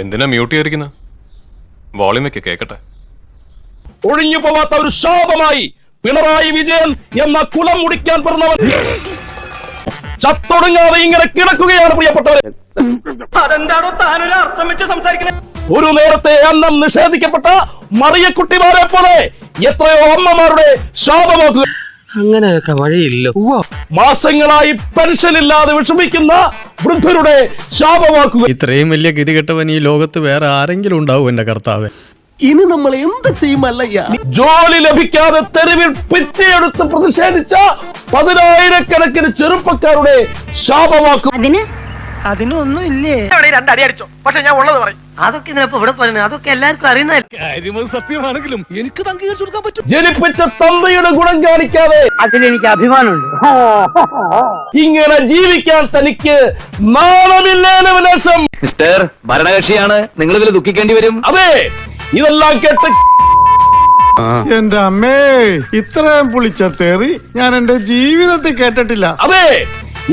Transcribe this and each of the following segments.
എന്തിനാ മ്യൂട്ട് ചെയ്തിരിക്കുന്നത് വോളിയം വെക്ക് കേക്കട്ടെ. ഒഴിഞ്ഞു പോവാത്ത ഒരു ശാപമായി പിണറായി വിജയൻ എന്ന കുളം മുടിക്കാൻ പറഞ്ഞവൻ. ചത്തൊടുങ്ങാതെ ഇങ്ങനെ കിടക്കുകയാണ് പ്രിയപ്പെട്ടവരെ. അതെന്താണോ താനൊരു അർത്ഥം വെച്ച് സംസാരിക്കുന്നത്? ഒരു നേരത്തെ അന്നം നിഷേധിക്കപ്പെട്ട മറിയക്കുട്ടിമാരെ പോലെ എത്രയോ അമ്മമാരുടെ ശാപമാക്കുക അങ്ങനെയൊക്കെ വഴിയില്ല. മാസങ്ങളായി പെൻഷൻ ഇല്ലാതെ വിഷമിക്കുന്ന വൃദ്ധരുടെ ശാപമാക്കുക. ഇത്രയും വലിയ ഗതികെട്ടവൻ ഈ ലോകത്ത് വേറെ ആരെങ്കിലും ഉണ്ടാവും എന്റെ കർത്താവ്. ഇനി നമ്മൾ എന്ത് ചെയ്യുമല്ലയ്യ? ജോലി ലഭിക്കാതെ തെരുവിൽ പിച്ചയെടുത്ത് പ്രതിഷേധിച്ച പതിനായിരക്കണക്കിന് ചെറുപ്പക്കാരുടെ ശാപമാക്കും അതിന് അതിനൊന്നും ഇല്ലേ രണ്ടടി അടിച്ചോ? പക്ഷെ ഞാൻ ഉള്ളത് പറയും. അതൊക്കെ ഇതിനപ്പോ ഇവിടെ പറയുന്നത്. അതൊക്കെ എല്ലാവർക്കും അറിയുന്ന ജനിപ്പിച്ച തന്തയുടെ ഗുണം കാണിക്കാതെ അതിലെനിക്ക് അഭിമാനമുണ്ട്. ഇങ്ങനെ ജീവിക്കാൻ തനിക്ക് നാണമില്ലേന വിലാസം മിസ്റ്റർ ഭരണകക്ഷിയാണ്. നിങ്ങൾ ഇതിൽ ദുഃഖിക്കേണ്ടി വരും. അതെ ഇതെല്ലാം കേട്ട് എന്റെ അമ്മേ ഇത്രയും പുളിച്ച തേറി ഞാൻ എന്റെ ജീവിതത്തിൽ കേട്ടിട്ടില്ല. അതെ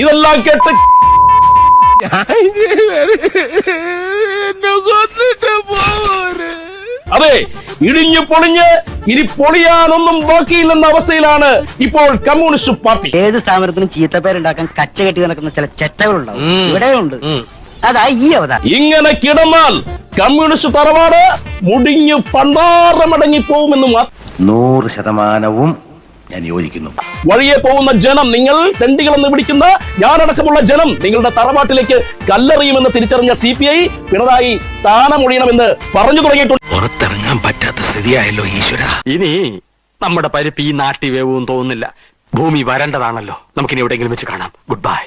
ഇതെല്ലാം കേട്ട് അതെ ഇടിഞ്ഞു പൊളിഞ്ഞ് ഇനി പൊളിയാനൊന്നും ബാക്കിയില്ലെന്ന അവസ്ഥയിലാണ് ഇപ്പോൾ കമ്മ്യൂണിസ്റ്റ് പാർട്ടി. ഏത് സ്ഥാപനത്തിനും ചീത്തപ്പേരുണ്ടാക്കാൻ കച്ച കെട്ടി നടക്കുന്ന ചില ചെറ്റകളുണ്ടാവും. ഇവിടെയുണ്ട്. അതാ ഈ അവതാരം. ഇങ്ങനെ കിടന്നാൽ കമ്മ്യൂണിസ്റ്റ് തറവാട് മുടിഞ്ഞു പണ്ടാറമടങ്ങി പോകുമെന്ന് നൂറ് ശതമാനവും ഞാൻ യോജിക്കുന്നു. വഴിയെ പോകുന്ന ജനം നിങ്ങൾ തെണ്ടികളെന്ന് വിളിക്കുന്ന ഞാനടക്കമുള്ള ജനം നിങ്ങളുടെ തറവാട്ടിലേക്ക് കല്ലെറിയുമെന്ന് തിരിച്ചറിഞ്ഞ സി പി ഐ പിണറായി സ്ഥാനമൊഴിയണമെന്ന് പറഞ്ഞു തുടങ്ങിയിട്ടുണ്ട്. പുറത്തിറങ്ങാൻ പറ്റാത്ത സ്ഥിതിയായല്ലോ ഈശ്വര. ഇനി നമ്മുടെ പരിപ്പ് ഈ നാട്ടി വേവും തോന്നുന്നില്ല. ഭൂമി വരേണ്ടതാണല്ലോ. നമുക്കിനി എവിടെയെങ്കിലും വെച്ച് കാണാം. Good bye